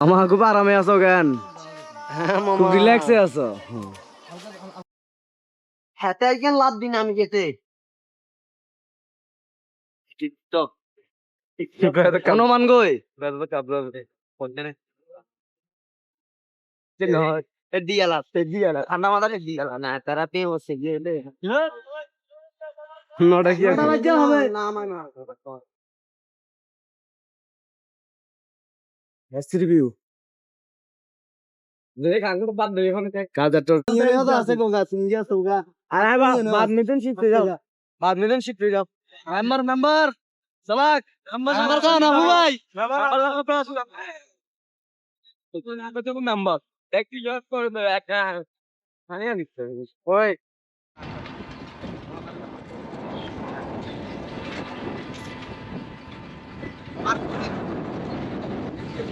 আমার খুব আরামে আছো কেন হ্যাঁ খুব রিল্যাক্সে আছো হাতে একজন লাভ দিন আমি যেতে টিকটক কোন মান গই দিয়ালা দিয়ালা ঠান্ডা মাথায় দিয়ালা না তারা পেয়ে বসে গেলে নটা কি আছে? না আমার না Best review. কাজার তোর আছে গোগা সিঙ্গি আছে গোগা আরে বা badminton শিখতে যাও badminton শিখতে যাও মেম্বার মেম্বার সালাক মেম্বার মেম্বার কান আবু ভাই মেম্বার একটু জব করে দাও একটা মানে দিতে ওই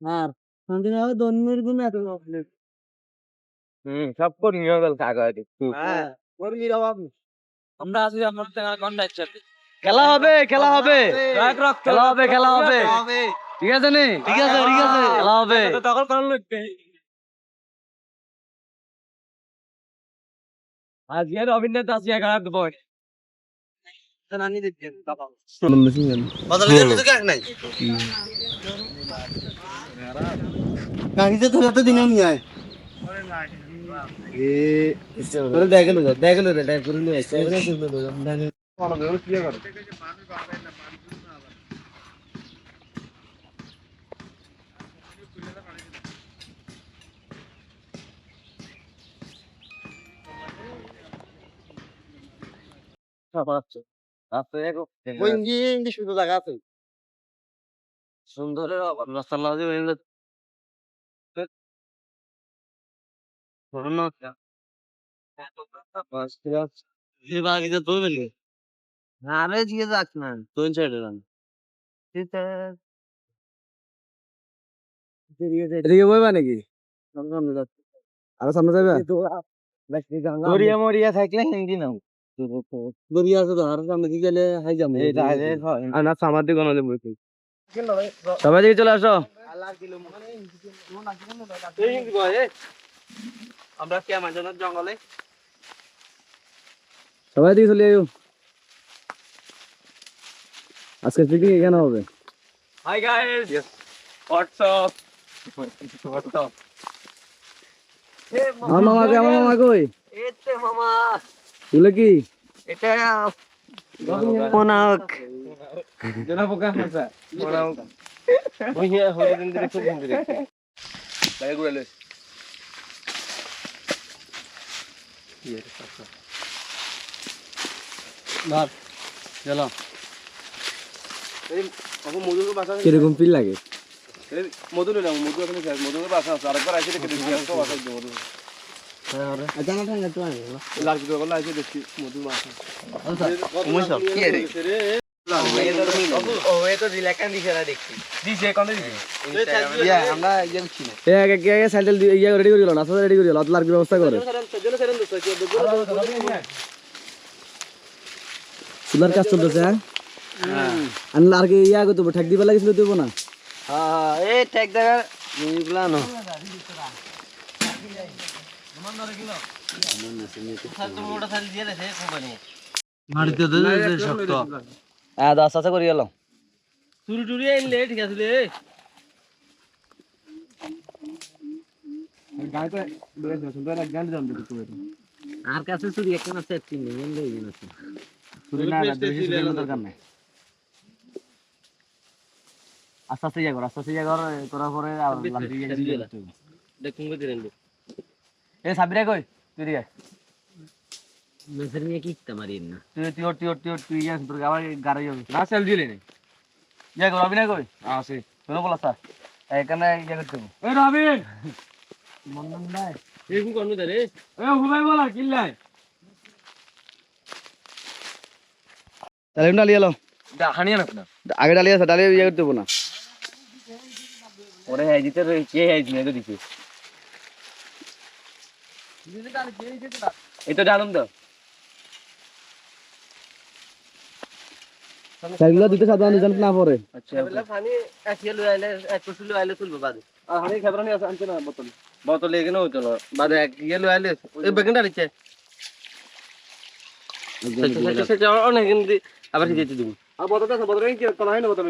আর সন্দিন হবে দন্মের গুণ এত হুম সব করে নিয়ে গেল কাকা হ্যাঁ ওর কি আমরা আছি থেকে কন্টাক্ট সাথে খেলা হবে খেলা হবে। খেলা হবে খেলা হবে। ঠিক আছে নি? ঠিক আছে ঠিক আছে খেলা হবে। তখন কোন লাগবে আজকে অভিনেতা আছে এগারো দেবো নানি দেখছেন বাবা। গাড়িতে তো এত দিনে নিয়ে আয়। তোরে তো ইঞ্জি ইঞ্জি শুধু জায়গা আছে। সুন্দর রাস্তা লাগে হইলে করোনা এই বাগিতে তো আরে জিয়ে যাক না কোন সাইডে রান সেটা এদিকে বইবা নাকি? আরও সামনে যাবে দরিয়া মরিয়া থাকলে হিন্দি নাও। দরিয়া আছে তো আর সামনে কি গেলে হাই যাব আর না সামার দিকে সবাই দিকে চলে আসো। আমরা কে জঙ্গলে? সবাই দিকে চলে আয়ো আজকে পিকনিক এখানে হবে। হাই গাইস হোয়াটসঅ্যাপ হোয়াটসঅ্যাপ আমার মামা কই? আমার মামা কই? এতে মামা। তুলে কি? এটা মোনাক জনা পোকা হাসা ওই যে হরে দিন দিন খুব দিন দিন তাই গুড়ালে ধর চলো। কীরকম ফিল লাগে? মধু নিলাম মধু এখানে মধু বাসা আছে। আরেকবার আসে দেখে দেখি বাসা বাসা। ইয়া ইয়া ইয়া ব্যবস্থা করে চুলার কাজ চলতেছে হ্যাঁ আর কি ইয়া করতে ঠেক দিবা লাগিছিল দেবো না হ্যাঁ এ ট্যাগ দেখা নিগুলা মাটিতে শক্ত হ্যাঁ দশ আছে করে গেল চুরি টুরি আনলে ঠিক আছে রে আর কাছে চুরি একটা আছে তিন নিয়ে লই গেল দরকার নাই। আস্তে আস্তে ইয়া কর আস্তে আস্তে ইয়া কর করার পরে আর দেখুন কই দিলেন এ সাবিরা কই? তুই দিকে মেসের নিয়ে কি ইচ্ছা মারি না তুই তুই তুই তুই তুই ইয়া তোর আবার গাড়ি যাবে না সেল দিলে নে ইয়া কর অভিনয় কই আছে তুমি বলা স্যার এখানে ইয়ে করতে হবে। এ রবিন এরকম করব তো রে এ হুবাই বলা কিল্লাই তাহলে ডালি এলো হানিয়া না আগে ডালি আছে ডালি ইয়ে করতে না ওরে হ্যাঁ দিতে কে হ্যাঁ দিতে দিছে এই তো ডালুম তো সেগুলো দিতে সাধারণ না পরে আচ্ছা পানি এক কিলো আইলে এক কুসুলো আইলে তুলবো বাদে। আর হানি খেবরানি আছে আনছে না বোতল? বোতল এখানে হতো না। বাদে এক কিলো আইলে এই বেগুনটা দিচ্ছে। অনেক কিন্তু আবার দিতে দিব। আর বোতলটা আছে কি তোলা হয় না বোতল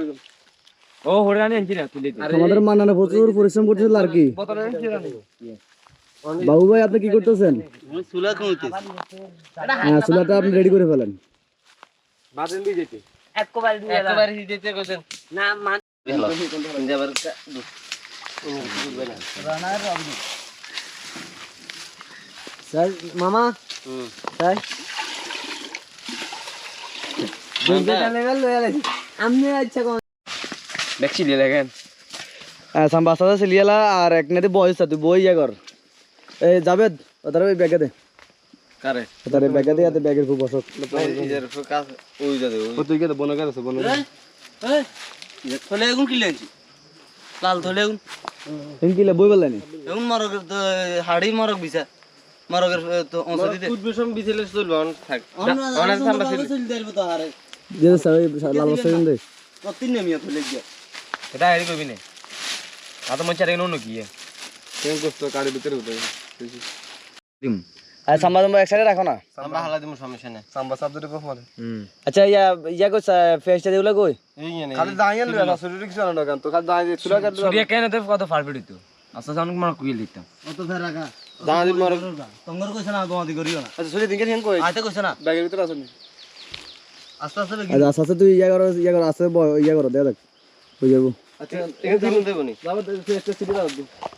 ও হরিয়ানি আনছি না তোমাদের মানানো প্রচুর পরিশ্রম আর কি বোতল কি রানি বাবু ভাই আপনি কি করতেছেন? চুলা হ্যাঁ চুলাটা আপনি রেডি করে ফেলেন। বাদেন দিয়ে যেতে একবার দিতে কইছেন না মান হ্যালো যাবার স্যার মামা স্যার আপনি আচ্ছা কোন দেখছি দিয়ে দেখেন হ্যাঁ সাম্বাসা সিলিয়ালা আর এক নেতে বয়স তুই বই ইয়া কর এই জাবেদ ওদের ওই ব্যাগে দে কারে? ওদের ব্যাগে দে এতে ব্যাগের খুব অসুখ নিজের কাজ ওই যাবে তুই কে বনে গেছে বনে থলে এগুন কি লেনছি লাল থলে এগুন। হিমকিলে বই বললেনি এগুন মরগের তো হাড়ি মরগ বিছা। মরগের তো অংশ দিতে। কুদ বিষম বিছেলে চলবে অন থাক। অনেক সাম্বা ছিল। যে স্যার লাল বস্তা দে। কতদিন নেমিয়া থলে গিয়া এটা হাড়ি কইবি না। আতো মন চারে নো কি কেন করতে গাড়ি ভিতরে হতে আর সাম্বা সাম্বা এক সাইডে রাখো না? আমরা হালা দিমু সমস্যা নাই সাম্বা সাবজেক্ট কো ফলে আচ্ছা ইয়া ইয়া কই ফেসটা দিউলা কই? এই নিয়ে খালি দাঁড়িয়ে লয় না শরীর কিছু না কেন? তো খালি দাঁড়িয়ে চুলা কাটলে তুই কেন তো কত ফারবে দিত আচ্ছা জানুক মানে কুইল দিতাম দাঁড়িয়ে মর। তঙ্গর কইছ না তোমাদি করিও না। আচ্ছা শরীর দিকে হেন কই? আইতে কইছ না। ব্যাগের ভিতরে আছে নি? আস্তে আস্তে আচ্ছা আচ্ছা আচ্ছা, তুই ইয়া করো ইয়া করো আছে ইয়া করো দে দেখ। বুঝে যাব। আচ্ছা এখানে দিন দেব নি। যাবে সিটি দাও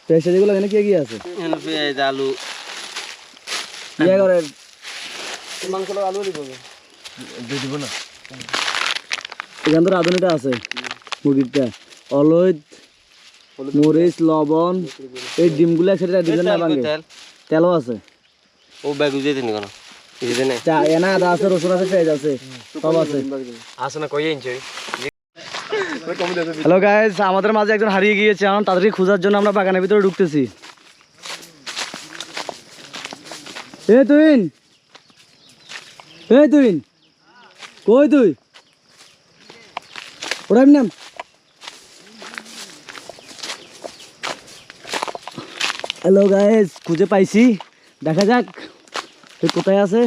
ফেসটা যেগুলো এখানে কি কি আছে? এনে পেঁয়াজ আলু ইয়া করে। মাংস আলু দিব দিয়ে দিব না? এখান তো রাঁধুনিটা আছে মুরগিরটা। অলৈদ মরিচ লবণ এই ডিমগুলো একসাথে দিবেন না ভাঙে? তেল। তেলও আছে। ও ব্যাগ উজে দিন কোন? চা এনা আদা আছে রসুন আছে পেঁয়াজ আছে সব আছে। আসে না কই ইঞ্চি হ্যালো গাইস আমাদের মাঝে একজন হারিয়ে গিয়েছে এখন তাড়াতাড়ি খোঁজার জন্য আমরা বাগানের ভিতরে ঢুকতেছি। এ তুইন এ তুইন কই তুই ওরাই নাম হ্যালো গাইস খুঁজে পাইছি দেখা যাক তুই কোথায় আছে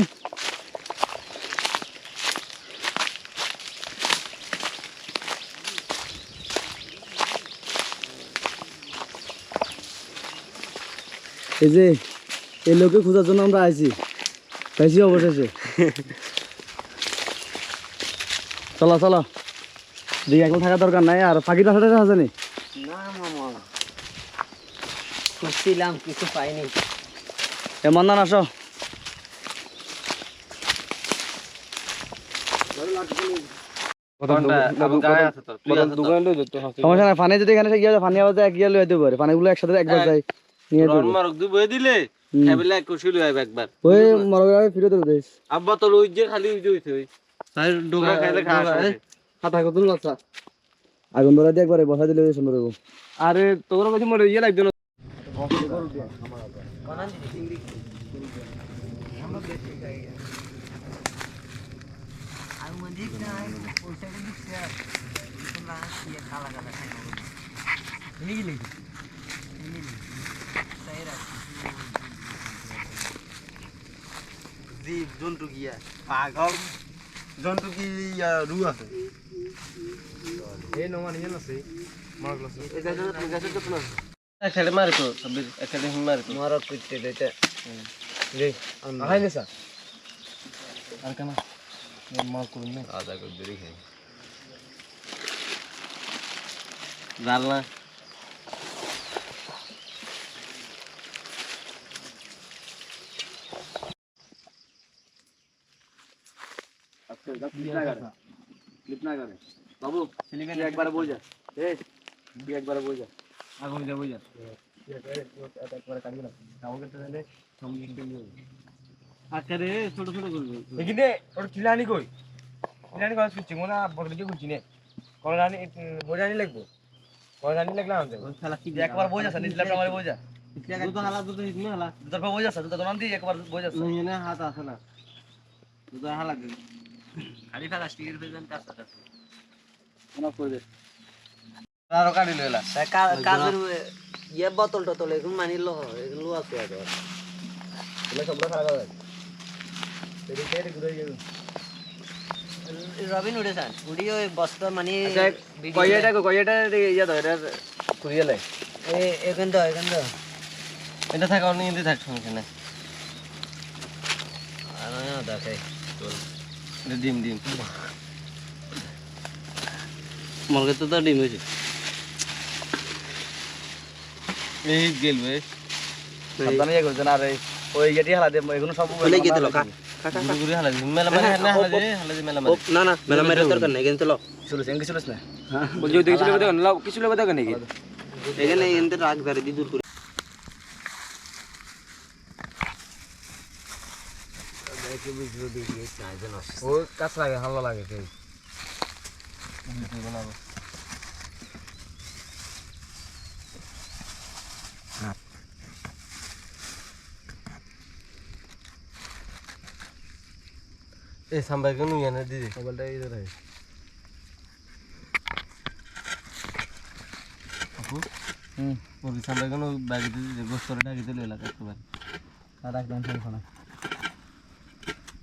এই যে এই লোকে খোঁজার জন্য আমরা আইছি। পাইছি অবশেষে। চলো চলো। দিকে এখন থাকার দরকার নাই। আর ফাঁকি পাশাটা আছে নি? না মামা। খুঁজছিলাম কিছু পাইনি। এ মন্দান আসো। সমস্যা নাই ফানি যদি এখানে গিয়ে ফানি আবার গিয়ে পারে। ফানিগুলো একসাথে একবার রন যাব মারক দুই দিলে হুম। এবেলা কুশিল হইব একবার। ওই ফিরে দেবো দেশ। আব্বা তো লই যে খালি উজে হইছে ওই। তাই খাইলে হাতা কত লাসা আগুন ধরা দিয়ে একবারে বসা দিলে সুন্দর হব আরে তোর কাছে মরে ইয়ে লাগবে না। জীব জন্তু গিয়া পাগল। জন্তু কি রু আছে? এই নমা নিয়ে আছে। তো একসাথে মারক করতে দিতে আহাই নেসা আর কেন? মার করুন না? আদা করে দেরি খাই। জাল না লিপ না করে বাবু তুই একবারে বই যা এই তুই একবারে বই যা আগুন যাবো যা আচ্ছা রে ছোট ছোট করবো এখানে ওর চিলানি কই চিলানি কই সুচি মোনা বদলে কি কুচি নে করানি বোঝানি লাগবো বোঝানি লাগলা আমাদের একবার বই যাচ্ছে নিচলে আমার বই যা দুটো হালা দুটো হিট না হালা দুটার পর বই যাচ্ছে দুটা দোকান দিয়ে একবার বই যাচ্ছে नहीं ना हाथ आसा ना দুটো হালা না আরও কাটি লইলা। কাজের ইয়ে বোতল টোতল এগুলো মানিল এগুলো আছে আর। খারাপ হবে রবিন বস্তা মানে কয়টা কয়টা ইয়া তো এটা কুড়িয়ে লাই। এখান তো এখান তো এটা থাকা অনেক কিন্তু থাক সমস্যা না দেখে এটা ডিম ডিম। মলকে তো তো ডিম হয়েছে। এই গেল সাবধানে ইয়ে করছেন আর ওই গেটি হালা দে এগুলো সব বলে গিয়ে দিল কা গুরু গুরু হালা দে মেলা মানে না হালা দে হালা দে মেলা না না মেলা মেরে দরকার নাই কিন্তু লো। চলো সেঙ্গে চলো না? বলছি ওই দেখছিল কথা লাও কিছু দেখো নাকি এখানে। এনতে রাগ ধরে দি দূর করে ও কাজ লাগে হাল্লা লাগে সেই এই সাম্বাই কোন ইয়া দিদি। মোবাইলটা ইধর है হুম সাম্বাই কোন ব্যাগ দিদি গোস্ত করে ডাকি দিলে এলাকা একটু বাড়ি আর একদম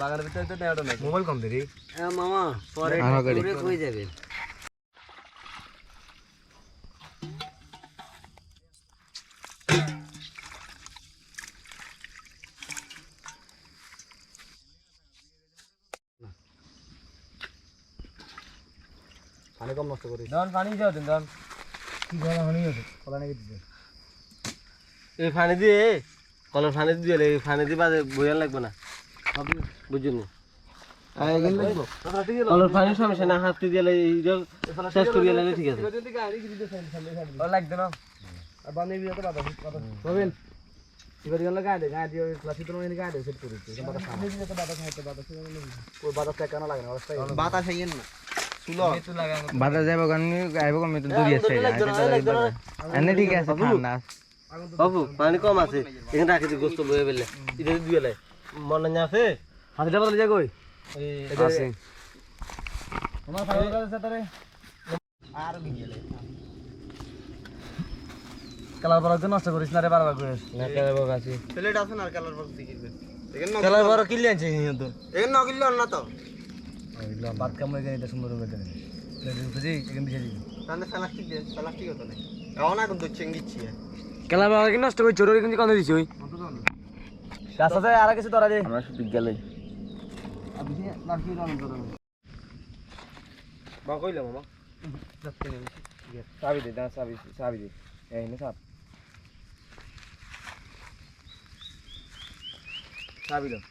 বাগানের ভিতরে তো নেওয়াটা নাই মোবাইল কম দেরি মামা পরে ঘুরে কই যাবে? পানি কম নষ্ট দন পানি যাও দিন দন। কি হনি আছে কলা নাকি দিতে এই পানি দিয়ে কলের পানি দিয়ে এই পানি দিয়ে বাজে বইয়ান লাগবে না। বুঝুন। পানি সমস্যা না হাত দিয়ে এই শেষ করে গেলে ঠিক আছে। লাগবে না। তো এবার গেলে সেট খাবে তো বাধা খাইতে বাধা ওই বাধা টাকা না লাগে না অবস্থা বাতাস হইয়েন না। বাধা যাব কারণ আইব কম তো দূরে আছে এনে ঠিক আছে ঠান্ডা বাবু পানি কম আছে। এখানে রাখি গোস্ত বয়ে বেলে। এটা দিয়ে মনে না আছে। হাতিটা বদলে যা কই আছে। তোমার ফাইনাল কাছে তারে আর গিয়ে কালার বড় নষ্ট করিস না রে বারবার করে না কেন বাবা আছে। প্লেট আছে না আর কালার বক্স দিকে খেলার বড় কিনলে আনছে তো এখানে নগিল না তো। ভাত কামড়ে গেলে এটা সুন্দর করে দেন প্লেটের খুঁজি এখানে দিয়ে দিবি। তাহলে প্লাস্টিক দিয়ে প্লাস্টিক হতো না এখন এখন তো চেঙ্গিচ্ছি। খেলার বড় কি নষ্ট করি ছোট কিন্তু কত দিছি ওই? রাস্তাতে আর কিছু ধরা দে। আমরা শুধু গেলে বা কইলে মামা? চাবি দে দা চাবি চাবি দে। এই নে চাপ। চাবি দাও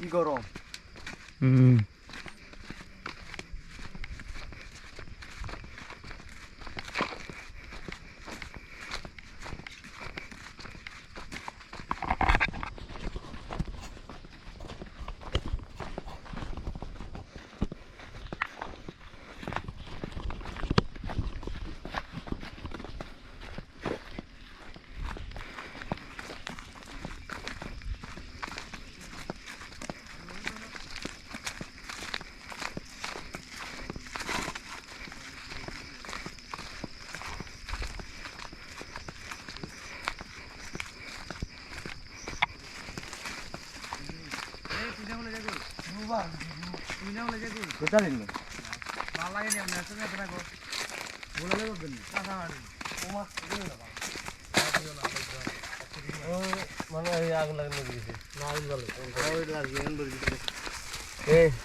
কি গরম হুম এ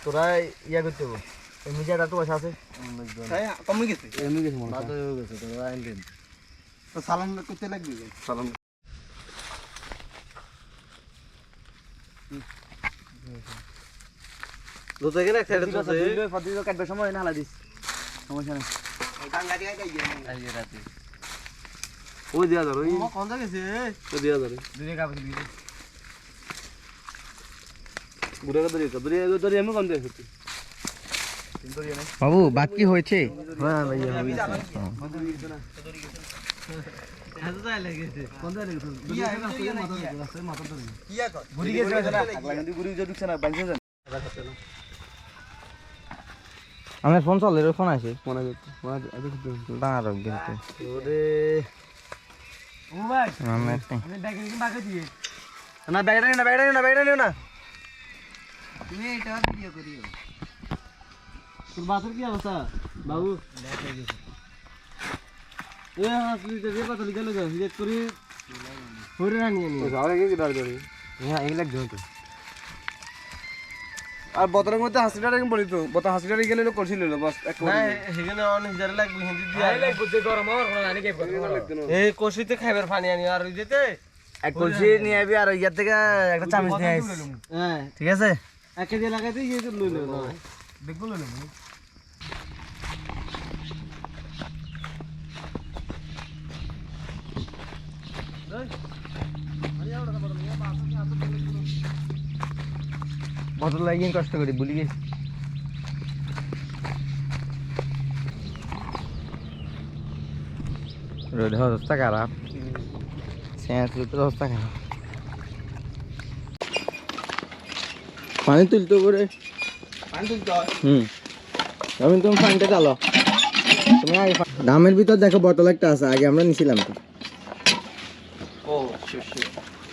তোরা ইয়া করতে একটা পয়সা আছে। কমে গেছে? এমনি গেছে মনে তোরা তো সালান করতে লাগবে? সালান এক সাইডে কাটবে সময় না হালা দিস। সমস্যা নেই টাঙ্গা দিয়ে গাইয়ে ওই দিয়া ধরো ওই। কোন জায়গা গেছে? ওই দিয়া ধরো। দুই কাপড় দিয়ে ঘুরে ধরে ধরে ধরে আমি কোন দিয়ে বাবু ভাত কি হয়েছে? হ্যাঁ ভাইয়া ঘুরি গেছে ঘুরি ঢুকছে না বাঁচছে না আমার ফোন চলে রে ফোন আছে মনে করতে মনে করতে দাঁড়াও কিন্তু। ওরে। আমি একটা না ব্যাগটা নিও না ব্যাগটা নিও না ব্যাগটা নিও না। তুমি এটা ভিডিও করিও। তোর বাসের কি অবস্থা? বাবু। এ হাসলি যে কথা লিখে লিখে হিজেট করি হরে না নিয়ে নিয়ে। যাও রেখে গিটার ধরি হ্যাঁ এগুলা জন্য তো। আর বতরের মধ্যে হাসিটা রেখে বলি তো বত হাসিটা রেখে গেলে করছিল বাস এক না হেগেনে অনেক জারে লাগবে হিন্দি দিয়ে। এই কষিতে খাইবার পানি আনি আর ওই যেতে এক কলসি নিয়ে আবি আর ইয়ার থেকে একটা চামচ নিয়ে আইস। হ্যাঁ। ঠিক আছে? এক কেজি লাগাইতে গিয়ে তো লইলো দেখব লইলো বদল লাগিয়ে কষ্ট করি ভুলি গেছি। রোদের অবস্থা খারাপ। রোদের অবস্থা খারাপ। পানি তুলতে করে। পানি তুলতে হুম। আমি তুমি পানিটা চালো তুমি আগে দামের ভিতর দেখো বোতল একটা আছে আগে আমরা নিছিলাম তো। ও শিট শিট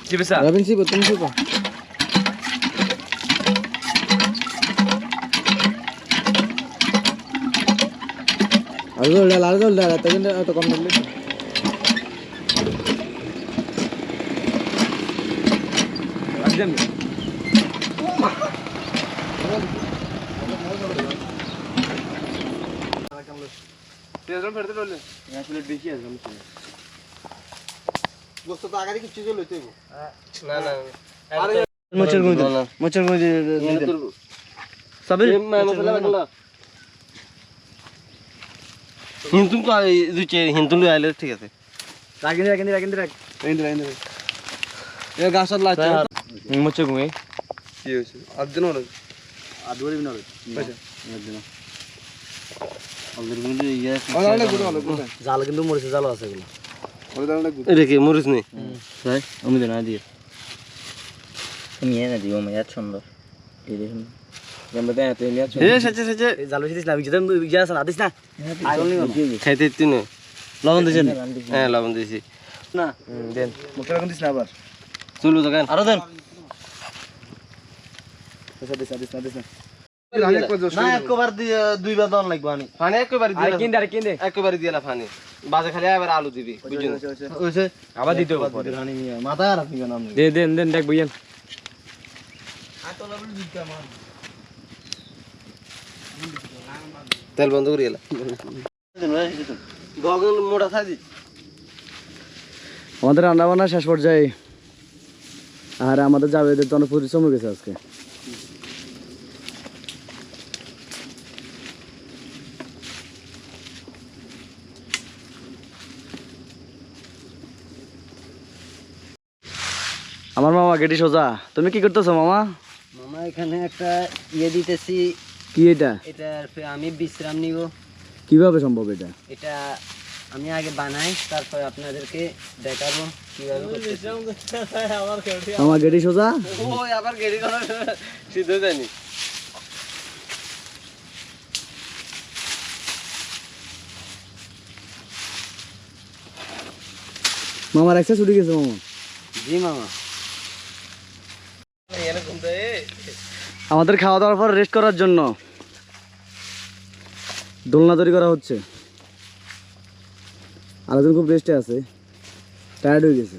চিবিসা রবিন শিবো তুমি শিবো? গোস্ত তো আগে কিছু চলে হইতে না না মোচর গুঁজে মোচর গুঁজে সবে মশলা বাটলা হিন্দু দুচে হিন্দু লই আইলে ঠিক আছে। রাগিন রাগিন রাগ রাগিন রাগিন এ গাছত লাচ্ছে মুচ্ছে ঘুমে কি হইছে হলো আদুরি বিনা হলো পয়সা আদিন জাল কিন্তু মরিছে জাল আছে এগুলো। এটা কি নেই? আমি দেনা দিয়ে। নিয়ে না দিও মেয়াদ সুন্দর। এই দেখুন। লবণ হ্যাঁ লবণ দিছি না দেন মুখে রাখুন দিস না আবার চলো দোকান আরও দেন দিস না দিস না দিস না না একবার দিয়ে দুইবার দাম লাগবে আনি পানি একেবারে দিয়ে কিন দে কিন দে একেবারে দিয়ে না পানি বাজে খালি আবার আলু দিবি বুঝুন ওইছে আবার দিতে হবে পরে রানি মিয়া মাথা আর আপনি নাম দে দেন দেন দেখ তেল বন্ধ করে গগল থাকি আমাদের রান্না বান্না শেষ পর্যায়ে। আর আমাদের জাবেদের তো অনেক পরিশ্রম গেছে আজকে। আমার মামা গেটি সোজা। তুমি কি করতেছো মামা? মামা এখানে একটা ইয়ে দিতেছি কি এটা? এটা আমি বিশ্রাম নিব। কীভাবে সম্ভব এটা? এটা আমি আগে বানাই তারপরে আপনাদেরকে দেখাবো কীভাবে। মামা গেটি সোজা? ওই আবার গেড়ি সিদ্ধ জানি মামার একটা ছুটি গেছে মামা। জি মামা এখানে ঘুমতে আমাদের খাওয়া দাওয়ার পর রেস্ট করার জন্য দোলনা তৈরি করা হচ্ছে। আরেকজন খুব রেস্টে আছে টায়ার্ড হয়ে গেছে।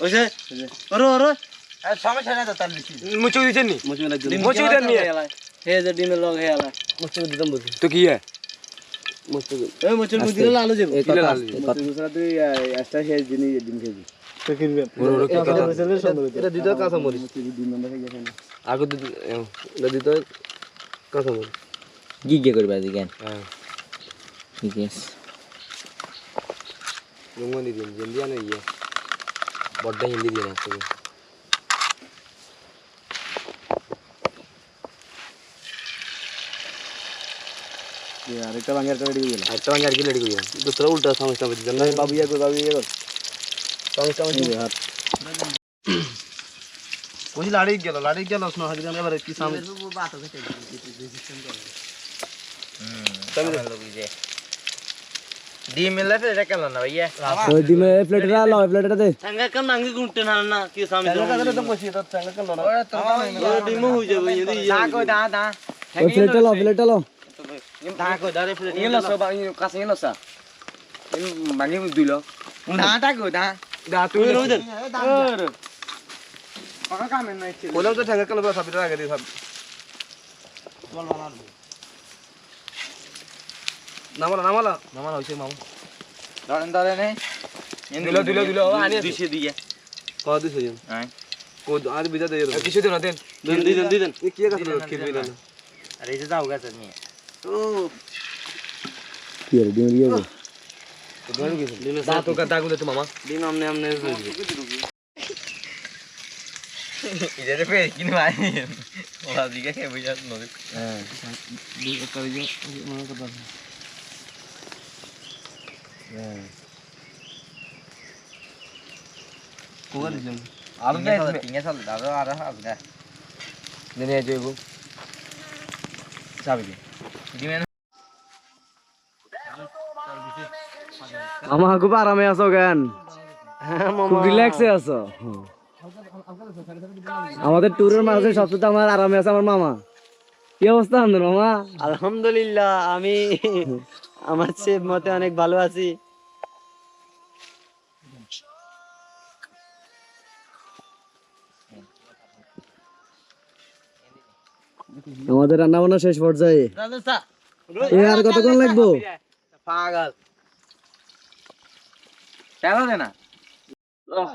বলতে হিন্দি সমস্যা নাই তো তার বেশি। মুচুক দিছেন নি? মুচমি লাগছে মুচুক দেন নি হে যে ডিমের লগ হে আলা মুচমি দিতাম বলছি তো কি হ্যাঁ মুচমি এই মুচমি মুচমি দিলে আলো যাবে। তুই ডিম খেবি কি কথা এটা দিতে কাঁচা মরিচ ডিম নাম্বার গেছে। আগে তো দিতে কথা বল কি কি করবে আজকে হ্যাঁ ঠিক আছে লুঙ্গি দিন জলদি আনে ইয়ে বড় হিন্দি দিন আসতে আরেকটা বাঙ্গার করে দিয়ে দিলাম একটা আর কি লেডি করি দুসরা উল্টা সমস্যা বুঝছেন না বাবু ইয়া কর বাবু ইয়া কর সমস্যা হাত ওই লাড়ি গেল লাড়ি গেল স্নো হাজি এবার কি সামনে ডিম মেলা এটা কেন না ভাইয়া ওই ডিমে প্লেটটা লাও প্লেটটা দে। সাঙ্গা কাম নাঙ্গি গুনতে না না কি সামনে তো বসি তো চাঙ্গা কেন না। ডিম হই যাবে ইদি দা দা ইয়ে ইয়ে তুই রই বললাম তো চাঙ্গা কেন সাবিত আগে দিয়ে সাব নামালা নামালা। নামালা হইছে মামু। ধরেন ধরেন নে দিল দিল দিল। আনি দিছে দিয়ে কত দিছে জন হ্যাঁ ও আর বিজা দে কিছু দিন দেন। দিন দিন দিন এ কি কথা খেলবি না আরে এই যে যাও গাছ নিয়ে। কি রে ডিমে দিয়ে দে দা তো কথা গুলো তো মামা। দিন আমনে আমনে ইদারে ফে কিনে ভাই ওরা দিকে কে বুঝা নদী আলু দে তিনগে সাল দাদা আর আলু দে দিনে যাইব চাবি দিমেন আমা খুব আরামে আছো কেন? খুব রিল্যাক্সে আছো। আমাদের ট্যুরের মাঝে সবচেয়ে আমার আরামে আছে আমার মামা। কি অবস্থা আমাদের মামা? আলহামদুলিল্লাহ আমি আমার সে মতে অনেক ভালো আছি। আমাদের রান্না বান্না শেষ পর্যায়ে? এ আর কতক্ষণ লাগবো? পাগল। কেন দে না।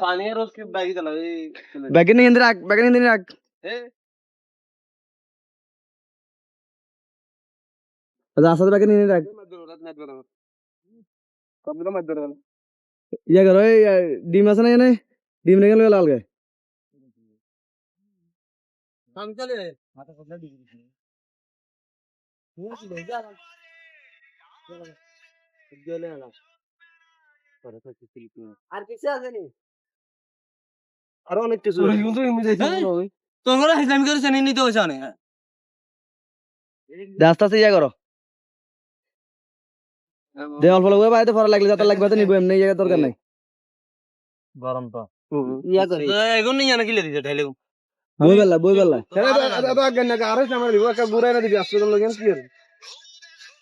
পানি রোজ কি ব্যাগি চালা? ব্যাগে নিয়ে রাখ ব্যাগে নিয়ে রাখ। আসাদ ব্যাগে নিয়ে রাখ ইয়া করো এই আহ, ডিম আছে না এখানে? ডিম রেখে লয়ে লাল গায়ে আর কিছু আছে নি? আরও অনেক কিছু তোমরা ইসলামিক করে জানি নিতে হইছে অনেক। আস্তে আস্তে ইয়া করো। দে অল্প লাগবে বাইরে ফরা লাগলে যাতে লাগবে নিবো এমনি এই জায়গায় দরকার নাই গরম তো ইয়া করে এগুন নিয়া না কিলে দিছে ঢাইলে বই বেলা বই বেলা আরও সামনে দিব একটা গুড়াই না দিবি আসলে লগেন কি আর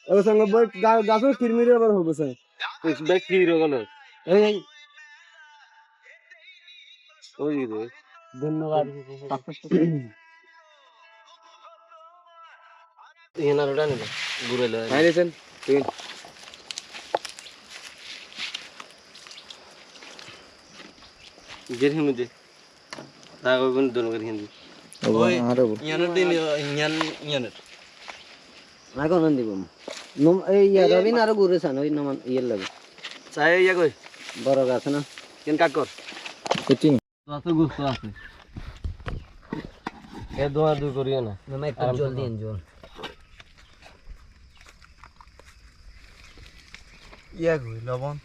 ওর সঙ্গে বই গাছ কিরমিরে আবার হবে স্যার ব্যাগ কি রো গেল এই এই ওই রে ধন্যবাদ ইহানার ওটা নিল ঘুরে লো হ্যাঁ দিয়েছেন তিন গের হিমু দে। তা কইবন দোনো গের হিন্দি আর ইয়ানের দিন ইয়ান ইয়ানের এখন দিব? নম এই ইয়া রবিন আর ঘুরে সান ওই নমান ইয়ের লাগে। চাই ইয়া কই? বড় গাছ না? কেন কাট কর? চিনি আছে গুস্ত আছে। এ দোয়া দুই করিও না। মামা একটু জল দিন ইয়া কই লবণ?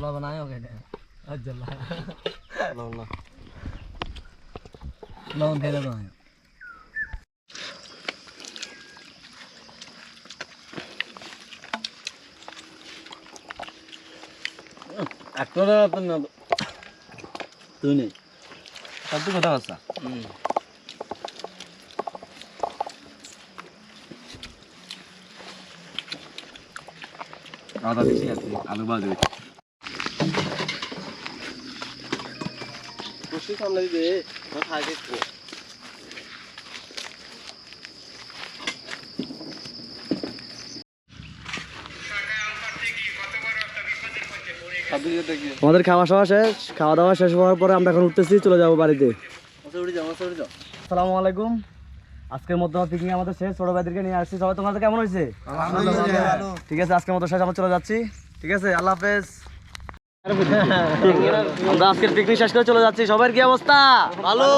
লবণ আয় ওকে আচ্ছা লবণ না লবণ ফেলে দাও আকরা তুই নেই কথা আছে আদা দিছি আর কি, আলু সামনে খাই আমাদের খাওয়া দাওয়া শেষ খাওয়া দাওয়া শেষ হওয়ার পরে আমরা এখন উঠতেছি চলে যাব বাড়িতে। আসসালামু আলাইকুম। আজকের মতো পিকনিক আমাদের শেষ ছোট ভাইদেরকে নিয়ে আসছি। সবাই তোমাদের কেমন হয়েছে? ঠিক আছে আজকের মতো শেষ আমরা চলে যাচ্ছি। ঠিক আছে আল্লাহ হাফেজ। আমরা আজকের পিকনিক শেষ করে চলে যাচ্ছি। সবার কি অবস্থা? ভালো?